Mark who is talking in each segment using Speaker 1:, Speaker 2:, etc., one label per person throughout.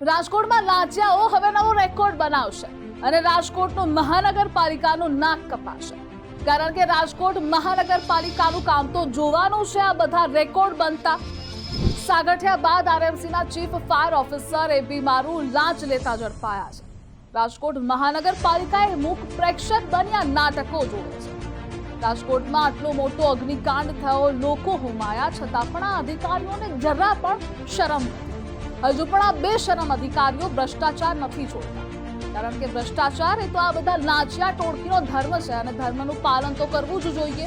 Speaker 1: રાજકોટમાં લાંચિયાઓ હવે નવો રેકોર્ડ બનાવશે અને રાજકોટનું મહાનગરપાલિકાનું નાક કપાશે. કારણ કે રાજકોટ મહાનગરપાલિકાનું કામ તો જોવાનું છે, આ બધા રેકોર્ડ બનતા. સાગઠિયા બાદ આરએમસીના ચીફ ફાયર ઓફિસર એ બીમારું લાંચ લેતા ઝડપાયા છે. રાજકોટ મહાનગરપાલિકાએ મૂક પ્રેક્ષક બન્યા નાટકો જોવે છે. રાજકોટમાં આટલો મોટો અગ્નિકાંડ થયો, લોકો હુમાયા, છતાં પણ આ અધિકારીઓને જરા પણ શરમ નથી. હજુ પણ આ બે શરમ અધિકારીઓ ભ્રષ્ટાચાર નથી છોડતા કારણ કે ભ્રષ્ટાચાર એ તો આ બધા નાચિયા ટોળકીનો ધર્મ છે અને ધર્મનું પાલન તો કરવું જ જોઈએ.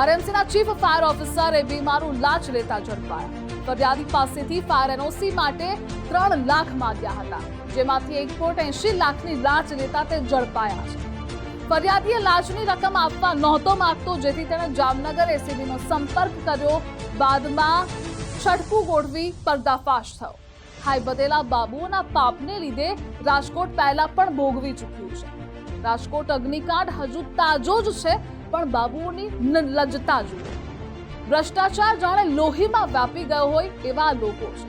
Speaker 1: આરએમસીના ચીફ ફાયર ઓફિસર એ બીમારું લાંચ લેતા ઝડપાયા. ફરિયાદી પાસેથી ફાયર એનઓસી માટે ત્રણ લાખ માંગ્યા હતા, જેમાંથી એક કોટ એંશી લાખની લાંચ લેતા તે ઝડપાયા છે. ફરિયાદીએ લાંચની રકમ આપવા નહોતો માંગતો, જેથી તેણે જામનગર એસીબીનો સંપર્ક કર્યો. બાદમાં છટકું ગોઠવી પર્દાફાશ થયો. બદેલા બાબુઓના પાપને લીધે રાજકોટ પહેલા પણ ભોગવી ચૂક્યું છે. રાજકોટ અગ્નિકાંડ હજુ તાજો જ છે, પણ બાબુઓની લજ્જતા જુઓ ભ્રષ્ટાચાર જાણે લોહીમાં વ્યાપી ગયો હોય એવા લોકો છે.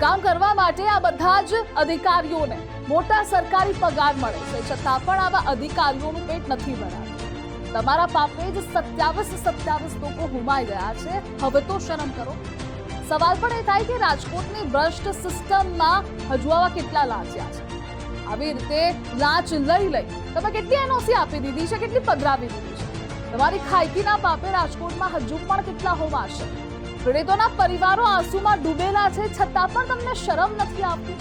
Speaker 1: કામ કરવા માટે આ બધા જ અધિકારીઓને મોટા સરકારી પગાર મળે છે, છતાં પણ આવા અધિકારીઓનું પેટ નથી ભરાતું. તમારા પાપે જ સત્યાવીસ સત્યાવીસ લોકો હુમાઈ ગયા છે. હવે તો શરમ કરો. સવાલ પણ એ થાય કે રાજકોટની ભ્રષ્ટ સિસ્ટમમાં હજુ આવા કેટલા લાંચ્યા છે? આવી રીતે લાંચ લઈ લઈ તમે કેટલી એનઓસી આપી દીધી છે? કેટલી પધરાવી દીધી છે? તમારી ખાયકીના પાપે રાજકોટમાં હજુ પણ કેટલા હોવાશે પીડિતોના પરિવારો આંસુમાં ડૂબેલા છે છતાં પણ તમને શરમ નથી આવતી?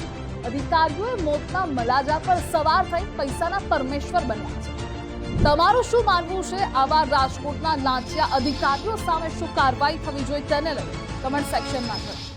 Speaker 1: અધિકારીઓએ મોતના મલાજા પર સવાર થઈ પૈસાના પરમેશ્વર બન્યા છે. તમારું શું માનવું છે? આવા રાજકોટના લાંચિયા અધિકારીઓ સામે શું કાર્યવાહી થવી જોઈએ? તેને લઈ કમેન્ટ સેક્શનમાં કરો